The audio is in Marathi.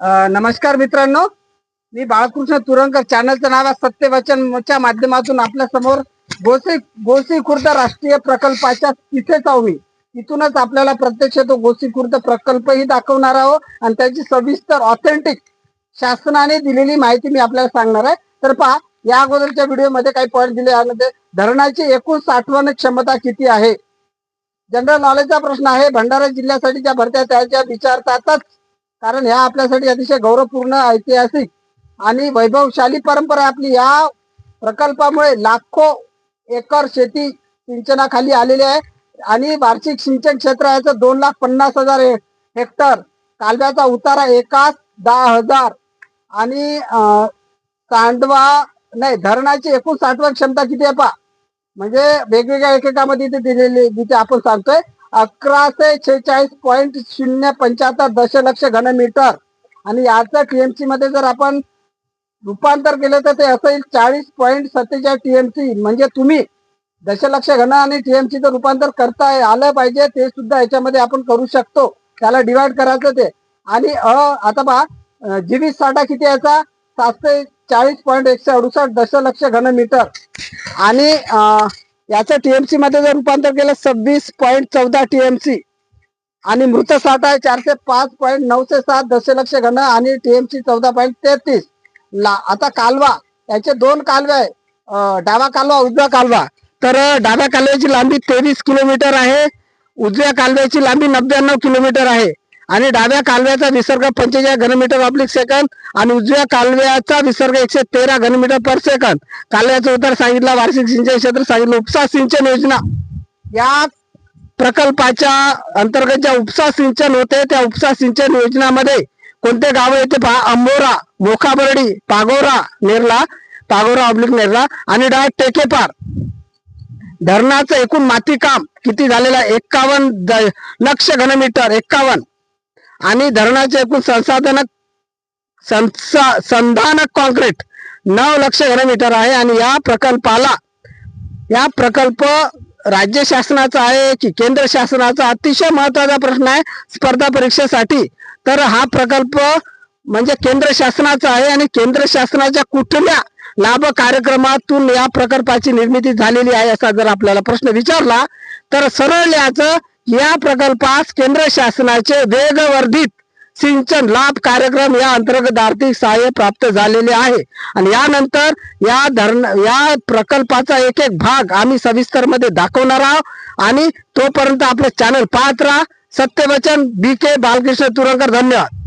नमस्कार मित्रांनो. मी बाळकृष्ण तुरंकर. चॅनलचं नाव आहे सत्यवचनच्या माध्यमातून आपल्यासमोर गोसी गोसी खुर्द राष्ट्रीय प्रकल्पाच्या तिथेच आहो मी. तिथूनच आपल्याला प्रत्यक्ष तो गोसी खुर्द प्रकल्पही दाखवणार आहोत आणि त्याची सविस्तर ऑथेंटिक शासनाने दिलेली माहिती मी आपल्याला सांगणार आहे. तर पहा या अगोदरच्या व्हिडिओमध्ये काही पॉईंट दिले यामध्ये धरणाची एकूण साठवण क्षमता किती आहे? जनरल नॉलेजचा प्रश्न आहे. भंडारा जिल्ह्यासाठी ज्या भरत्या त्याच्या विचारतातच कारण ह्या आपल्यासाठी अतिशय गौरवपूर्ण ऐतिहासिक आणि वैभवशाली परंपरा आपली. या प्रकल्पामुळे लाखो एकर शेती सिंचनाखाली आलेली आहे आणि वार्षिक सिंचन क्षेत्र याचं दोन लाख पन्नास हजार हे- हेक्टर कालव्याचा उतारा एकाच दहा हजार आणि सांडवा नाही धरणाची एकूण साठवण क्षमता किती आहे पा म्हणजे वेगवेगळ्या एकेकामध्ये इथे दिलेली जिथे आपण सांगतोय अकराशे छेचाळीस पॉईंट शून्य पंच्याहत्तर दशलक्ष घनमीटर. आणि याचं टीएमसी मध्ये जर आपण रूपांतर केलं तर ते असेल चाळीस पॉईंट सत्तेचाळीस टीएमसी म्हणजे तुम्ही दशलक्ष घन आणि टीएमसीचं रूपांतर करता आलं पाहिजे ते सुद्धा याच्यामध्ये आपण करू शकतो. त्याला डिवाइड करायचं ते. आणि अ आता पहा जीवी साठा किती याचा? सातशे चाळीस पॉईंट एकशे अडुसष्ट दशलक्ष घनमीटर. आणि याचं टीएमसी मध्ये जर रूपांतर केलं सव्वीस पॉईंट चौदा टीएमसी आणि मृत साठा आहे चारशे पाच पॉईंट नऊशे सात दशलक्ष घन आणि टीएमसी चौदा पॉईंट तेहतीस. ला आता कालवा याचे दोन कालवे आहे डावा कालवा उजवा कालवा. तर डाव्या कालव्याची लांबी तेवीस किलोमीटर आहे. उजव्या कालव्याची लांबी नव्याण्णव किलोमीटर आहे. आणि डाव्या कालव्याचा विसर्ग पंचेचाळीस घनमीटर ऑब्लिक सेकंद आणि उजव्या कालव्याचा विसर्ग एकशे तेरा घनमीटर पर सेकंद कालव्याचं उत्तर सांगितलं वार्षिक सिंचन क्षेत्र सांगितलं उपसा सिंचन योजना. या प्रकल्पाच्या अंतर्गत ज्या उपसा सिंचन होते त्या उपसा सिंचन योजनामध्ये कोणते गाव येते पहा. अंबोरा मोखाबर्डी पागोरा नेरला पागोरा ऑब्लिक नेरला आणि डाळ टेकेपार. धरणाचं एकूण माती काम किती झालेलं आहे? एक्कावन्न द- लक्ष घनमीटर एक्कावन्न आणि धरणाचे एकूण संसाधन संसा- संधानक कॉन्क्रीट नऊ लक्ष घनमीटर आहे. आणि या प्रकल्पाला या प्रकल्प राज्य शासनाचा आहे की केंद्र शासनाचा अतिशय महत्त्वाचा प्रश्न आहे स्पर्धा परीक्षेसाठी. तर हा प्रकल्प म्हणजे केंद्र शासनाचा आहे आणि केंद्र शासनाच्या कुठल्या लाभ कार्यक्रमातून या प्रकल्पाची निर्मिती झालेली आहे असा जर आपल्याला प्रश्न विचारला तर सरळ याचं या प्रकल्पास केंद्र शासनाचे वेगवर्धित सिंचन लाभ कार्यक्रम या अंतर्गत आर्थिक सहाय्य प्राप्त झालेले आहे. आणि यानंतर या धरण या प्रकल्पाचा एक एक भाग आम्ही सविस्तरमध्ये दाखवणार आहोत. आणि तोपर्यंत आपलं चॅनल पाहत राहा. सत्यवचन बी के बालकृष्ण तुरंकर धन्यवाद.